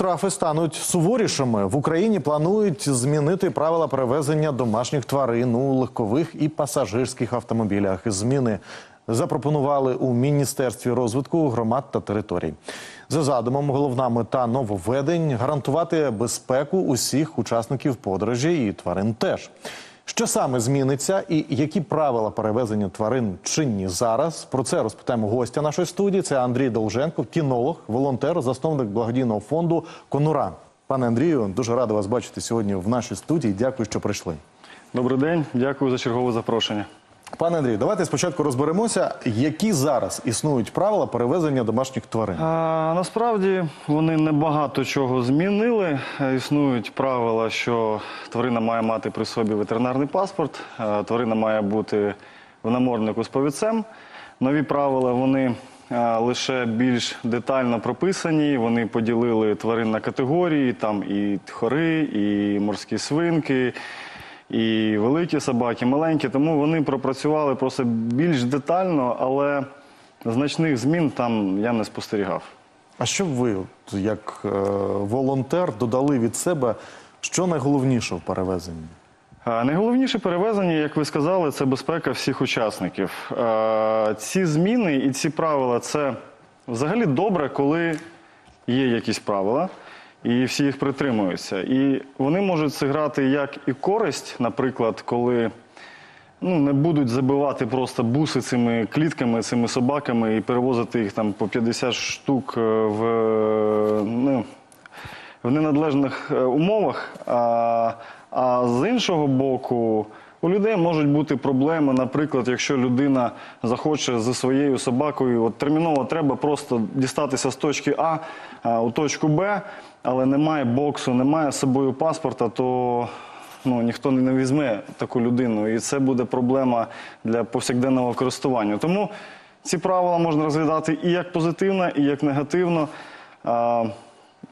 Штрафи стануть суворішими. В Україні планують змінити правила перевезення домашніх тварин у легкових і пасажирських автомобілях. Зміни запропонували у міністерстві розвитку громад та територій. За задумом, головна мета нововведень гарантувати безпеку усіх учасників подорожі і тварин теж. Що саме зміниться і які правила перевезення тварин чинні зараз? Про це розпитаємо гостя нашої студії. Це Андрій Долженко, кінолог, волонтер, засновник благодійного фонду Конура. Пане Андрію, дуже радий вас бачити сьогодні в нашій студії. Дякую, що прийшли. Добрий день, дякую за чергове запрошення. Пане Андрію, давайте спочатку розберемося, які зараз існують правила перевезення домашніх тварин. А, насправді вони небагато чого змінили. Е, Існують правила, що тварина має мати при собі ветеринарний паспорт, е, тварина має бути в наморднику з повідцем. Нові правила вони е, лише більш детально прописані. Вони поділили тварин на категорії, там і тхори, і морські свинки. І великі собаки, маленькі, тому вони пропрацювали просто більш детально, але значних змін там я не спостерігав. А що ви, як е, волонтер, додали від себе, що найголовніше в перевезенні? Найголовніше перевезення, як ви сказали, це безпека всіх учасників. Е, Ці зміни і ці правила це взагалі добре, коли є якісь правила. І всі їх притримуються. І вони можуть зіграти як і користь, наприклад, коли ну, не будуть забивати просто буси цими клітками, цими собаками і перевозити їх там по 50 штук е, в, ну, в ненадлежних е, умовах. А, а з іншого боку, у людей можуть бути проблеми, наприклад, якщо людина захоче зі своєю собакою, от терміново треба просто дістатися з точки а у точку Б, але немає боксу, немає з собою паспорта, то ну, ніхто не візьме таку людину. І це буде проблема для повсякденного користування. Тому ці правила можна розглядати і як позитивно, і як негативно. А,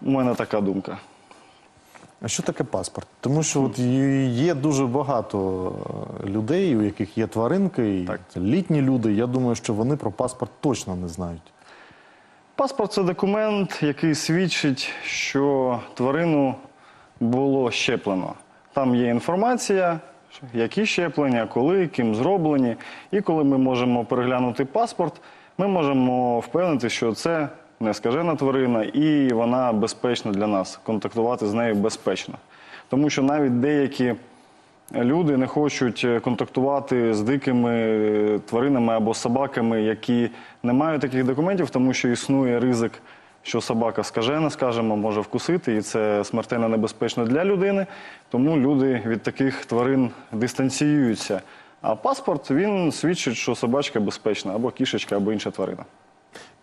у мене така думка. А що таке паспорт? Тому що от є- дуже багато е, людей, у яких є тваринки, і Так. літні люди. Я думаю, що вони про паспорт точно не знають. Паспорт це документ, який свідчить, що тварину було щеплено. Там є інформація, які щеплення, коли, ким зроблені. І коли ми можемо переглянути паспорт, ми можемо впевнити, що це не скажена тварина і вона безпечна для нас. Контактувати з нею безпечно. Тому що навіть деякі люди не хочуть е, контактувати з дикими е, тваринами або собаками, які не мають таких документів, тому що існує ризик, що собака скажена, скажімо, може вкусити, і це смертельно небезпечно для людини. Тому люди від таких тварин дистанціюються. А паспорт він свідчить, що собачка безпечна, або кішечка, або інша тварина.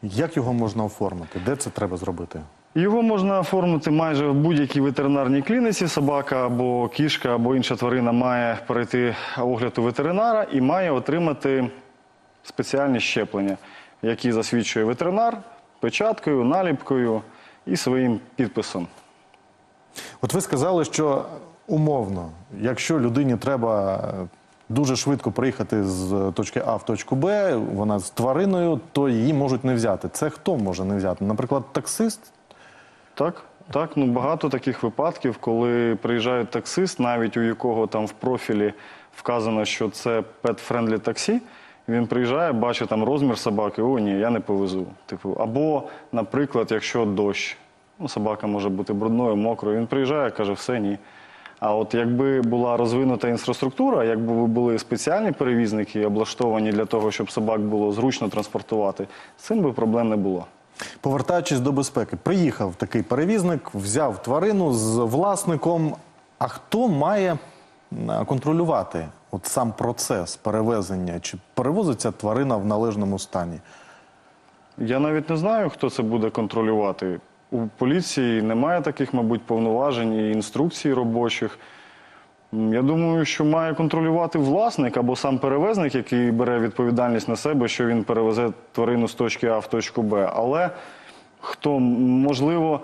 Як його можна оформити? Де це треба зробити? Його можна оформити майже в будь-якій ветеринарній клініці. Собака або кішка, або інша тварина має перейти огляд у ветеринара і має отримати спеціальні щеплення, які засвідчує ветеринар печаткою, наліпкою і своїм підписом. От ви сказали, що умовно, якщо людині треба е, дуже швидко приїхати з точки А в точку Б, вона з твариною, то її можуть не взяти. Це хто може не взяти? Наприклад, таксист? Так, так, ну багато таких випадків, коли приїжджає таксист, навіть у якого там в профілі вказано, що це pet-friendly таксі. Він приїжджає, бачить там розмір собаки, о, ні, я не повезу. Типу, або, наприклад, якщо дощ, ну, собака може бути брудною, мокрою, він приїжджає, каже, все ні. А от якби була розвинута інфраструктура, якби були спеціальні перевізники облаштовані для того, щоб собак було зручно транспортувати, з цим би проблем не було. Повертаючись до безпеки, приїхав такий перевізник, взяв тварину з власником. А хто має контролювати от сам процес перевезення? Чи перевозиться тварина в належному стані? Я навіть не знаю, хто це буде контролювати. У поліції немає таких, мабуть, повноважень і інструкцій робочих. Я думаю, що має контролювати власник або сам перевезник, який бере відповідальність на себе, що він перевезе тварину з точки А в точку Б. Але хто можливо.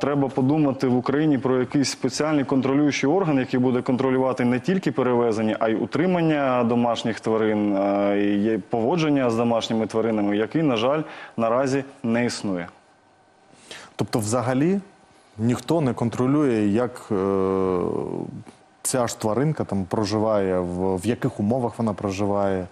Треба подумати в Україні про якийсь спеціальний контролюючий орган, який буде контролювати не тільки перевезення, а й утримання домашніх тварин, і поводження з домашніми тваринами, який, на жаль, наразі не існує. Тобто, взагалі, ніхто не контролює, як е, ця ж тваринка там проживає, в, в яких умовах вона проживає.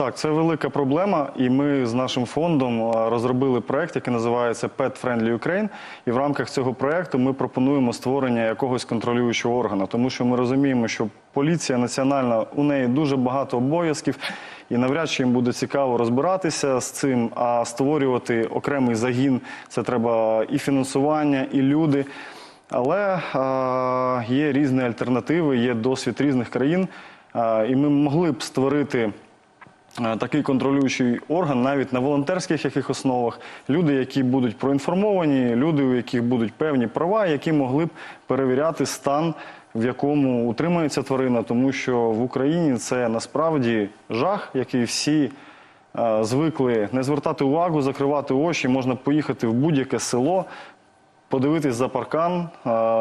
Так, це велика проблема, і ми з нашим фондом розробили проект, який називається Pet Friendly Ukraine. І в рамках цього проекту ми пропонуємо створення якогось контролюючого органу, тому що ми розуміємо, що поліція національна у неї дуже багато обов'язків, і навряд чи їм буде цікаво розбиратися з цим, а створювати окремий загін це треба і фінансування, і люди. Але а, є різні альтернативи, є досвід різних країн, а, і ми могли б створити. Е, Такий контролюючий орган навіть на волонтерських яких основах, люди, які будуть проінформовані, люди, у яких будуть певні права, які могли б перевіряти стан, в якому утримується тварина, тому що в Україні це насправді жах, який всі е, звикли не звертати увагу, закривати очі. Можна поїхати в будь-яке село, подивитись за паркан,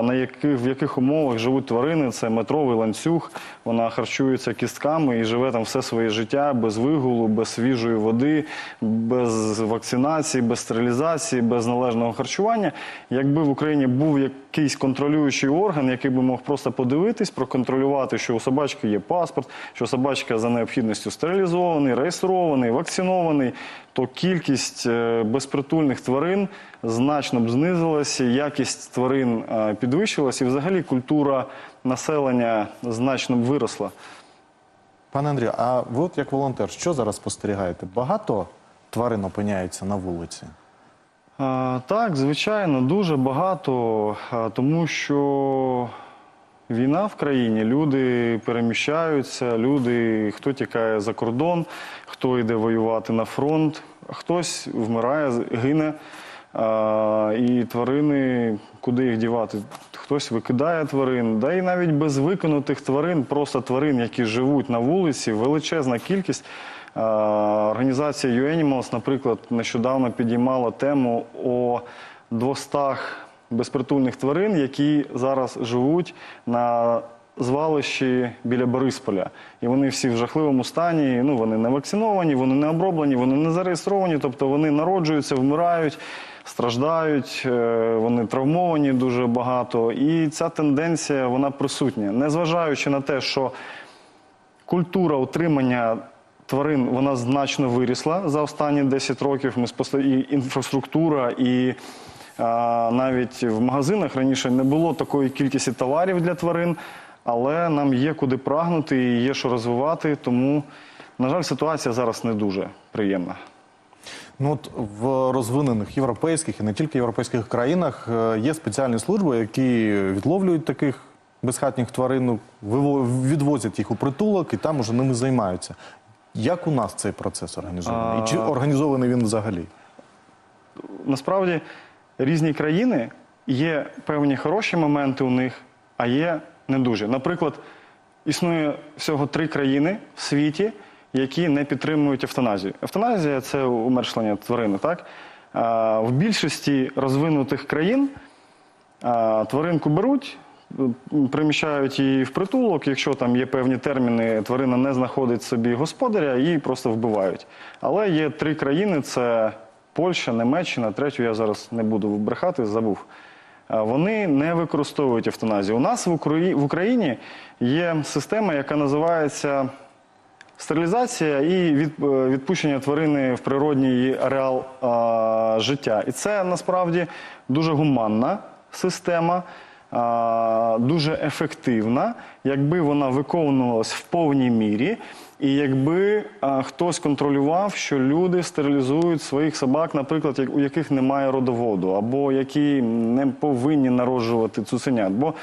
на яких, в яких умовах живуть тварини. Це метровий ланцюг. Вона харчується кістками і живе там все своє життя без вигулу, без свіжої води, без вакцинації, без стерилізації, без належного харчування. Якби в Україні був якийсь контролюючий орган, який би мог просто подивитись, проконтролювати, що у собачки є паспорт, що собачка за необхідністю стерилізований, реєстрований, вакцинований, то кількість е, безпритульних тварин значно б знизилася, якість тварин е, підвищилась, і взагалі культура населення значно б виросла. Пане Андрію, а ви от як волонтер, що зараз спостерігаєте? Багато тварин опиняються на вулиці? Так, звичайно, дуже багато, тому що війна в країні, люди переміщаються, люди, хто тікає за кордон, хто йде воювати на фронт, хтось вмирає, гине. І тварини, куди їх дівати? Хтось викидає тварин, да і навіть без викинутих тварин, просто тварин, які живуть на вулиці, величезна кількість. А, Організація UAnimals, наприклад, нещодавно підіймала тему о 200 безпритульних тварин, які зараз живуть на звалищі біля Борисполя. І вони всі в жахливому стані. Ну, вони не вакциновані, вони не оброблені, вони не зареєстровані, тобто вони народжуються, вмирають. Страждають, е, вони травмовані дуже багато, і ця тенденція вона присутня, незважаючи на те, що культура утримання тварин вона значно вирісла за останні 10 років. Ми спостеріг- і інфраструктура, і навіть в магазинах раніше не було такої кількості товарів для тварин, але нам є куди прагнути і є що розвивати. Тому, на жаль, ситуація зараз не дуже приємна. Ну от в розвинених європейських і не тільки європейських країнах е, є спеціальні служби, які відловлюють таких безхатніх тварин, ну, відвозять їх у притулок і там уже ними займаються. Як у нас цей процес організований? І чи організований він взагалі? насправді різні країни є певні хороші моменти у них, а є не дуже. Наприклад, існує всього три країни в світі, які не підтримують евтаназію. Евтаназія це умершлення тварини. Так? В більшості розвинутих країн тваринку беруть. Приміщають її в притулок, якщо там є певні терміни, тварина не знаходить собі господаря, її просто вбивають. Але є три країни: це Польща, Німеччина, третю я зараз не буду брехати, забув. Вони не використовують евтаназію. У нас в Україні є система, яка називається стерилізація і е, відпущення тварини в природній ареал життя. І це насправді дуже гуманна система, дуже ефективна, якби вона виконувалась в повній мірі. І якби хтось контролював, що люди стерилізують своїх собак, наприклад, як- у яких немає родоводу, або які не повинні народжувати цуценят. Бо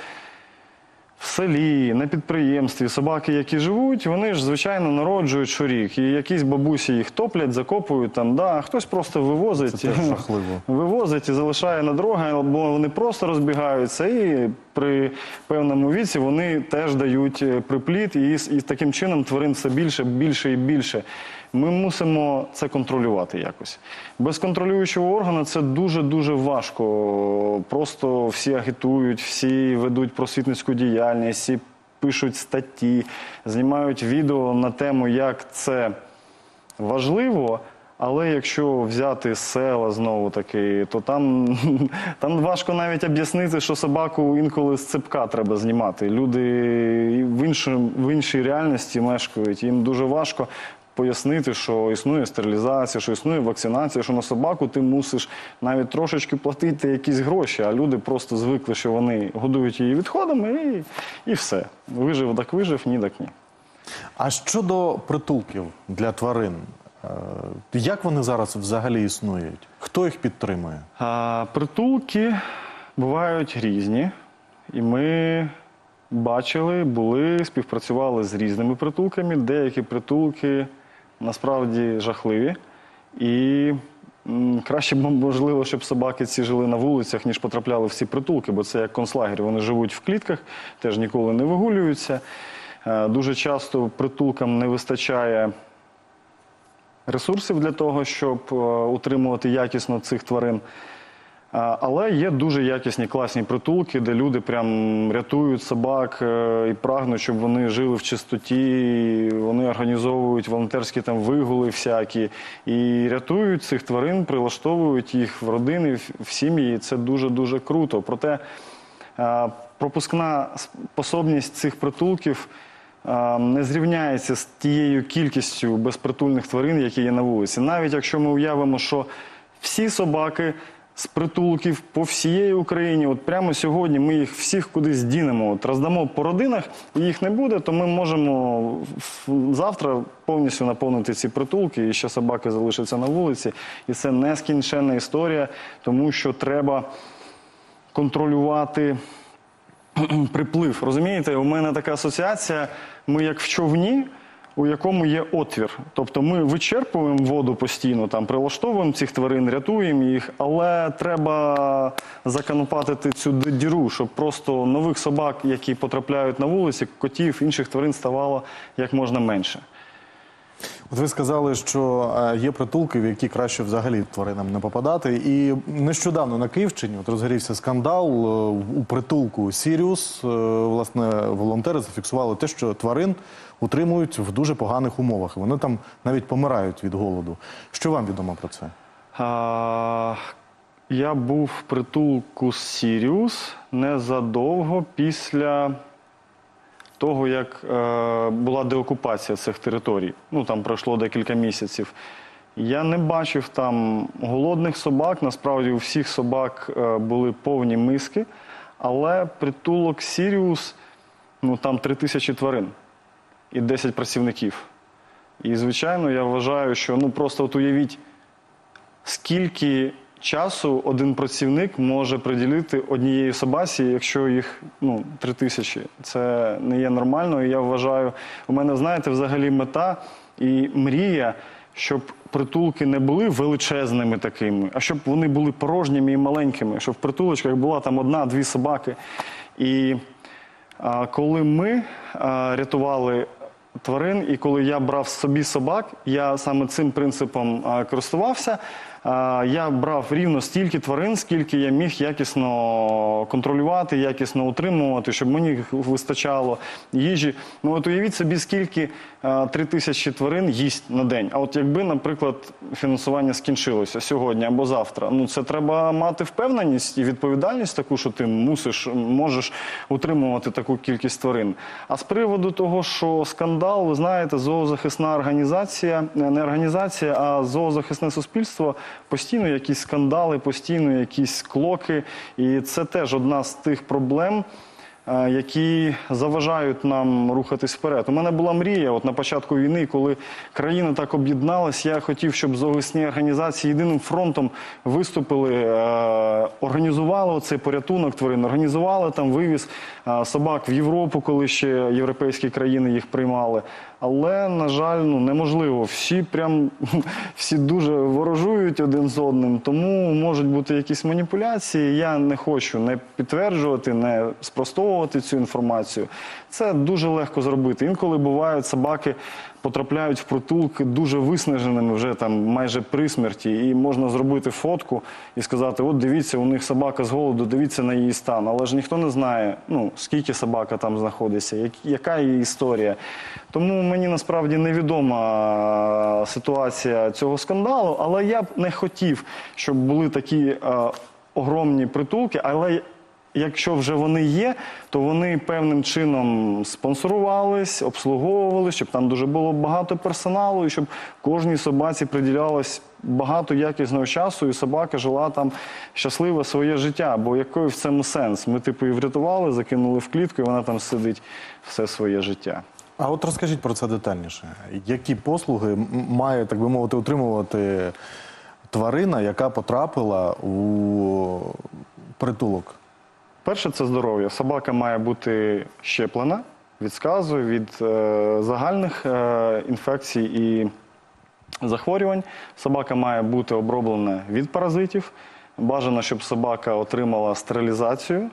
в селі, на підприємстві собаки, які живуть, вони ж звичайно народжують щорік. І якісь бабусі їх топлять, закопують там. Да, а хтось просто вивозить, Це жахливо. вивозить і залишає на дорогах, або вони просто розбігаються. І при певному віці вони теж дають е, припліт, і, і таким чином тварин все більше, більше і більше. Ми мусимо це контролювати якось. Без контролюючого органу це дуже-дуже важко. Просто всі агітують, всі ведуть просвітницьку діяльність, всі пишуть статті, знімають відео на тему, як це важливо. Але якщо взяти села знову таки, то там, там важко навіть об'яснити, що собаку інколи з цепка треба знімати. Люди в, іншому, в іншій реальності мешкають. Їм дуже важко пояснити, що існує стерилізація, що існує вакцинація, що на собаку ти мусиш навіть трошечки платити якісь гроші, а люди просто звикли, що вони годують її відходами і, і все. Вижив так вижив, ні так ні. А щодо притулків для тварин, як вони зараз взагалі існують? Хто їх підтримує? А, притулки бувають різні, і ми бачили, були, співпрацювали з різними притулками. Деякі притулки насправді жахливі. І краще б, можливо, щоб собаки ці жили на вулицях, ніж потрапляли в ці притулки, бо це як концлагер. Вони живуть в клітках, теж ніколи не вигулюються. Е, Дуже часто притулкам не вистачає ресурсів для того, щоб е, утримувати якісно цих тварин. Але є дуже якісні класні притулки, де люди прям рятують собак е, і прагнуть, щоб вони жили в чистоті. Вони організовують волонтерські там вигули всякі і рятують цих тварин, прилаштовують їх в родини, в- сім'ї. Це дуже дуже круто. Проте пропускна способність цих притулків не зрівняється з тією кількістю безпритульних тварин, які є на вулиці. Навіть якщо ми уявимо, що всі собаки з притулків по всієї Україні, от прямо сьогодні ми їх всіх кудись дінемо, от роздамо по родинах, і їх не буде, то ми можемо завтра повністю наповнити ці притулки, і ще собаки залишаться на вулиці. І це нескінченна історія, тому що треба контролювати приплив. Розумієте, у мене така асоціація. Ми як в човні, у якому є отвір. Тобто ми вичерпуємо воду постійно, там прилаштовуємо цих тварин, рятуємо їх, але треба законопатити цю діру, щоб просто нових собак, які потрапляють на вулиці, котів, інших тварин ставало як можна менше. От ви сказали, що е, є притулки, в які краще взагалі тваринам не попадати. І нещодавно на Київщині от розгорівся скандал е, у притулку Сіріус. Е, Власне, волонтери зафіксували те, що тварин утримують в дуже поганих умовах. Вони там навіть помирають від голоду. Що вам відомо про це? А, я був в притулку Сіріус незадовго після того, як е, була деокупація цих територій. Ну там пройшло декілька місяців. Я не бачив там голодних собак. Насправді у всіх собак е, були повні миски, але притулок Сіріус, ну там три тисячі тварин і 10 працівників. І, звичайно, я вважаю, що ну просто от уявіть, скільки часу один працівник може приділити однієї собаці, якщо їх ну, три тисячі. Це не є нормально. І я вважаю, у мене, знаєте, взагалі мета і мрія, щоб притулки не були величезними такими, а щоб вони були порожніми і маленькими, щоб в притулочках була там одна-дві собаки. І а, коли ми а, рятували тварин, і коли я брав собі собак, я саме цим принципом користувався. Я брав рівно стільки тварин, скільки я міг якісно контролювати, якісно утримувати, щоб мені вистачало їжі. Ну от уявіть собі, скільки три тисячі тварин їсть на день. А от якби, наприклад, фінансування скінчилося сьогодні або завтра, ну це треба мати впевненість і відповідальність таку, що ти мусиш, можеш утримувати таку кількість тварин. А з приводу того, що скандал, ви знаєте, зоозахисна організація, не організація, а зоозахисне суспільство постійно якісь скандали, постійно якісь клоки. І це теж одна з тих проблем. Е, Які заважають нам рухатись вперед. У мене була мрія, от на початку війни, коли країна так об'єдналась, я хотів, щоб зоогисні організації єдиним фронтом виступили, е, організували цей порятунок тварин, організували там вивіз е, собак в Європу, коли ще європейські країни їх приймали. Але, на жаль, ну неможливо. Всі прям всі дуже ворожують один з одним, тому можуть бути якісь маніпуляції. Я не хочу не підтверджувати, не спростовувати приховувати цю інформацію. Це дуже легко зробити. Інколи бувають собаки потрапляють в притулки дуже виснаженими, вже там майже при смерті, і можна зробити фотку і сказати: от дивіться, у них собака з голоду, дивіться на її стан. Але ж ніхто не знає, ну скільки собака там знаходиться, як- яка її історія. Тому мені насправді невідома ситуація цього скандалу, але я б не хотів, щоб були такі е, огромні притулки, але якщо вже вони є, то вони певним чином спонсорувались, обслуговували, щоб там дуже було багато персоналу, і щоб кожній собаці приділялось багато якісного часу, і собака жила там щасливе своє життя. Бо який в цьому сенс? Ми типу її врятували, закинули в клітку, і вона там сидить все своє життя. А от розкажіть про це детальніше. Які послуги має, так би мовити, утримувати тварина, яка потрапила у притулок? Перше це здоров'я. Собака має бути щеплена від сказу, від е, загальних е, інфекцій і захворювань. Собака має бути оброблена від паразитів. Бажано, щоб собака отримала стерилізацію.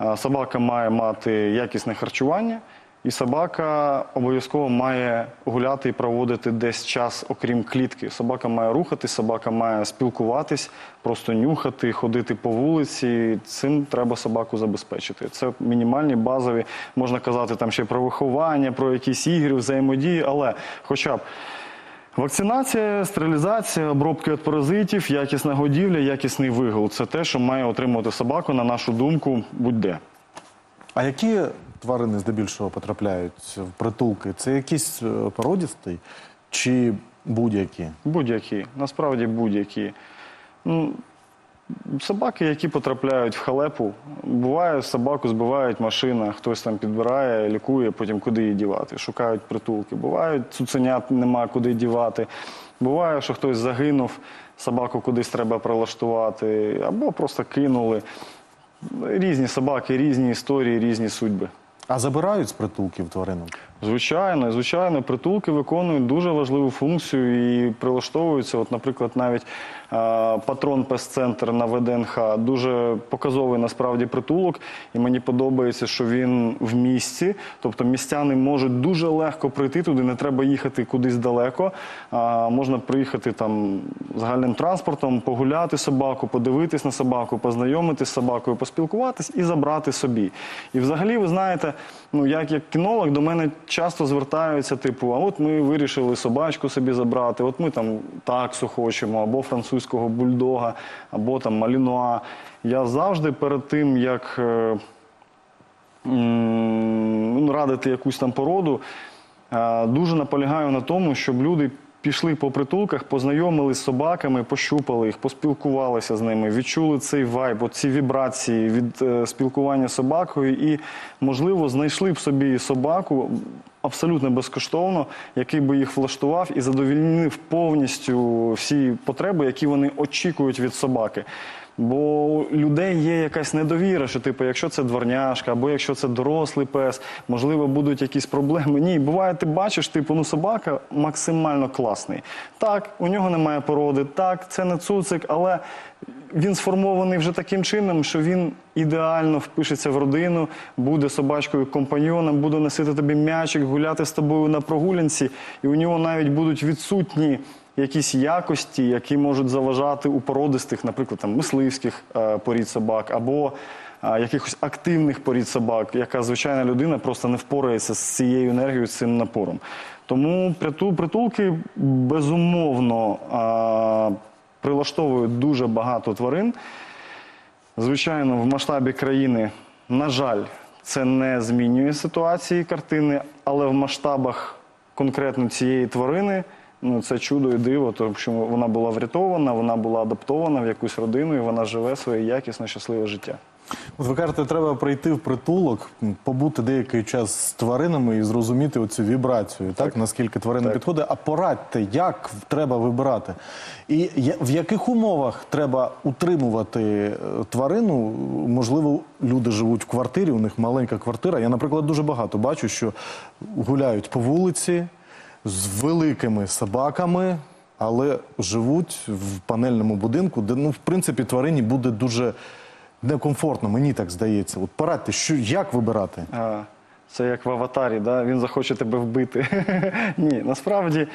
Е, Собака має мати якісне харчування. І собака обов'язково має гуляти і проводити десь час, окрім клітки. Собака має рухатись, собака має спілкуватись, просто нюхати, ходити по вулиці. Цим треба собаку забезпечити. Це мінімальні базові, можна казати там ще про виховання, про якісь ігри, взаємодії, але хоча б. Вакцинація, стерилізація, обробки від паразитів, якісна годівля, якісний вигул це те, що має отримувати собаку, на нашу думку, будь-де. А які тварини здебільшого потрапляють в притулки? Це якісь е, породісті чи будь-які? Будь-які, насправді будь-які. Ну, собаки, які потрапляють в халепу, буває, собаку збивають машина, хтось там підбирає, лікує, потім куди її дівати. Шукають притулки. Бувають, цуценят нема куди дівати. Буває, що хтось загинув, собаку кудись треба прилаштувати, або просто кинули. Різні собаки, різні історії, різні судьби. А забирають з притулків тварину? Звичайно, звичайно, притулки виконують дуже важливу функцію і прилаштовуються. От, наприклад, навіть е, патрон пес-центр на ВДНХ дуже показовий насправді притулок, і мені подобається, що він в місті. Тобто містяни можуть дуже легко прийти туди, не треба їхати кудись далеко. А, можна приїхати там загальним транспортом, погуляти собаку, подивитись на собаку, познайомитись з собакою, поспілкуватись і забрати собі. І взагалі, ви знаєте, ну як як кінолог до мене часто звертаються, типу, а от ми вирішили собачку собі забрати, от ми там таксу хочемо, або французького бульдога, або там малінуа. Я завжди перед тим, як е, ну, радити якусь там породу, е, дуже наполягаю на тому, щоб люди пішли по притулках, познайомились з собаками, пощупали їх, поспілкувалися з ними, відчули цей вайб, ці вібрації від е, спілкування з собакою і, можливо, знайшли б собі собаку абсолютно безкоштовно, який би їх влаштував і задовільнив повністю всі потреби, які вони очікують від собаки. Бо у людей є якась недовіра, що типу, якщо це дворняшка, або якщо це дорослий пес, можливо, будуть якісь проблеми. Ні, буває, ти бачиш, типу, ну собака максимально класний. Так, у нього немає породи, так, це не цуцик, але він сформований вже таким чином, що він ідеально впишеться в родину, буде собачкою компаньйоном, буде носити тобі м'ячик, гуляти з тобою на прогулянці, і у нього навіть будуть відсутні якісь якості, які можуть заважати у породистих, наприклад, там мисливських е, порід собак або е, якихось активних порід собак, яка звичайна людина просто не впорається з цією енергією, з цим напором. Тому притулки безумовно е, прилаштовують дуже багато тварин. Звичайно, в масштабі країни, на жаль, це не змінює ситуації картини, але в масштабах конкретно цієї тварини ну, це чудо і диво, тому що вона була врятована, вона була адаптована в якусь родину і вона живе своє якісне, щасливе життя. От ви кажете, треба прийти в притулок, побути деякий час з тваринами і зрозуміти оцю вібрацію, так, наскільки тварина Так. підходить. А порадьте, як треба вибирати? І в яких умовах треба утримувати е, тварину? Можливо, люди живуть в квартирі, у них маленька квартира. Я, наприклад, дуже багато бачу, що гуляють по вулиці з великими собаками. Але живуть в панельному будинку, де ну в принципі тварині буде дуже некомфортно, мені так здається. От порадьте, що як вибирати? А, Це як в аватарі, да? він захоче тебе вбити. Ні, насправді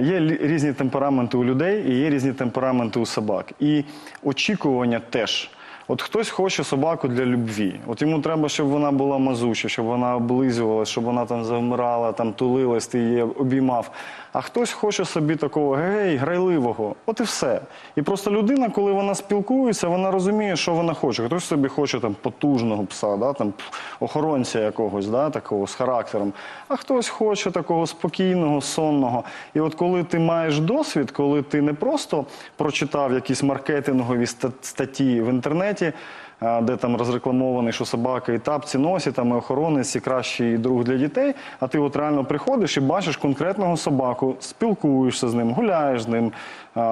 є різні темпераменти у людей і є різні темпераменти у собак. І очікування теж. От хтось хоче собаку для любві. От йому треба, щоб вона була мазуча, щоб вона облизувалась, щоб вона там завмирала, там тулилась, ти її обіймав. А хтось хоче собі такого гей, грайливого. От і все. І просто людина, коли вона спілкується, вона розуміє, що вона хоче. Хтось собі хоче там потужного пса, да, там охоронця якогось, да, такого з характером. А хтось хоче такого спокійного, сонного. І от коли ти маєш досвід, коли ти не просто прочитав якісь маркетингові статті в інтернеті. А, Де там розрекламований, що собака і тапці носить, там і охоронець, і кращий друг для дітей. А ти от реально приходиш і бачиш конкретного собаку, спілкуєшся з ним, гуляєш з ним,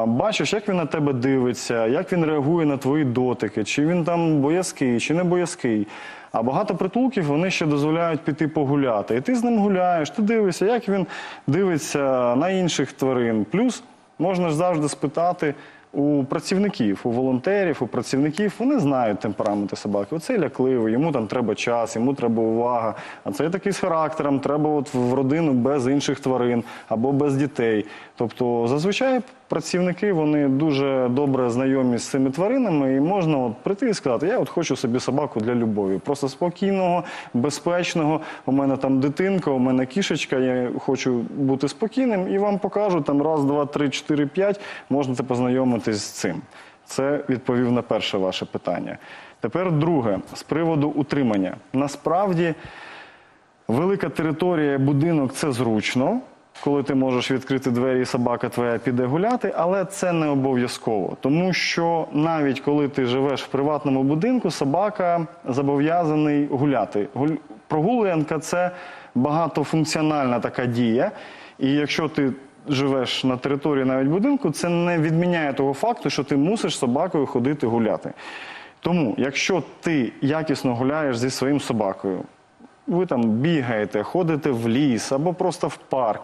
бачиш, як він на тебе дивиться, як він реагує на твої дотики, чи він там боязкий, чи не боязкий. А багато притулків вони ще дозволяють піти погуляти. І ти з ним гуляєш, ти дивишся, як він дивиться на інших тварин. Плюс можна ж завжди спитати. У працівників, у волонтерів, у працівників вони знають темпераменти собаки. Оцей лякливий, йому там треба час, йому треба увага. А цей такий з характером, треба от в родину без інших тварин або без дітей. Тобто, зазвичай працівники вони дуже добре знайомі з цими тваринами, і можна от прийти і сказати: я от хочу собі собаку для любові. Просто спокійного, безпечного. У мене там дитинка, у мене кішечка, я хочу бути спокійним, і вам покажуть там раз, два, три, чотири, п'ять. Можете познайомитись з цим. Це відповів на перше ваше питання. Тепер друге з приводу утримання. Насправді. Велика територія, будинок це зручно, коли ти можеш відкрити двері, і собака твоя піде гуляти, але це не обов'язково. Тому що навіть коли ти живеш в приватному будинку, собака зобов'язаний гуляти. Прогулянка це багатофункціональна така дія. І якщо ти живеш на території навіть будинку, це не відміняє того факту, що ти мусиш собакою ходити гуляти. Тому, якщо ти якісно гуляєш зі своїм собакою, ви там бігаєте, ходите в ліс або просто в парк,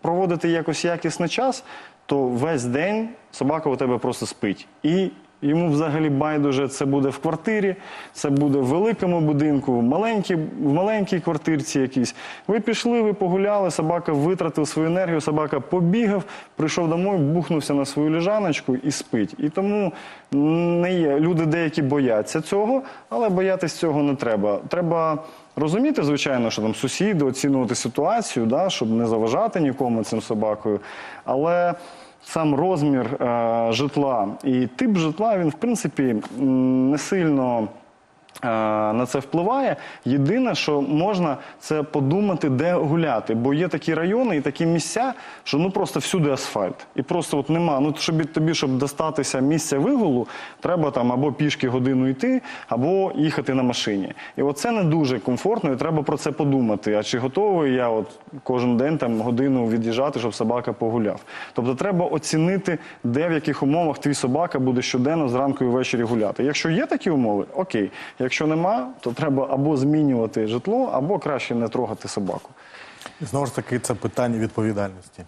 проводите якось якісний час, то весь день собака у тебе просто спить. І йому взагалі байдуже це буде в квартирі, це буде в великому будинку, в маленькій, в маленькій квартирці якійсь. Ви пішли, ви погуляли, собака витратив свою енергію, собака побігав, прийшов домой, бухнувся на свою лежаночку і спить. І тому не є. Люди деякі бояться цього, але боятись цього не треба. Треба розуміти, звичайно, що там сусіди, оцінювати ситуацію, да, щоб не заважати нікому цим собакою. Але сам розмір е, житла і тип житла, він в принципі не сильно. Е, На це впливає. Єдине, що можна це подумати, де гуляти. Бо є такі райони і такі місця, що ну просто всюди асфальт. І просто от нема. Ну щоб тобі, щоб достатися місця вигулу, треба там або пішки годину йти, або їхати на машині. І оце не дуже комфортно, і треба про це подумати. А чи готовий я от кожен день там годину від'їжджати, щоб собака погуляв? Тобто треба оцінити, де в яких умовах твій собака буде щоденно зранку і ввечері гуляти. Якщо є такі умови, окей. Якщо нема, то треба або змінювати житло, або краще не трогати собаку. І знову ж таки, це питання відповідальності.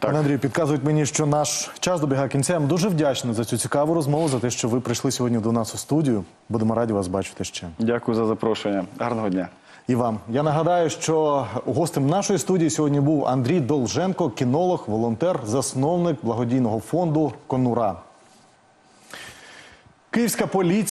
Пане Андрію, підказують мені, що наш час добігає кінця. Я вам дуже вдячний за цю цікаву розмову, за те, що ви прийшли сьогодні до нас у студію. Будемо раді вас бачити ще. Дякую за запрошення. Гарного дня. І вам. Я нагадаю, що гостем нашої студії сьогодні був Андрій Долженко, кінолог, волонтер, засновник благодійного фонду Конура. Київська поліція.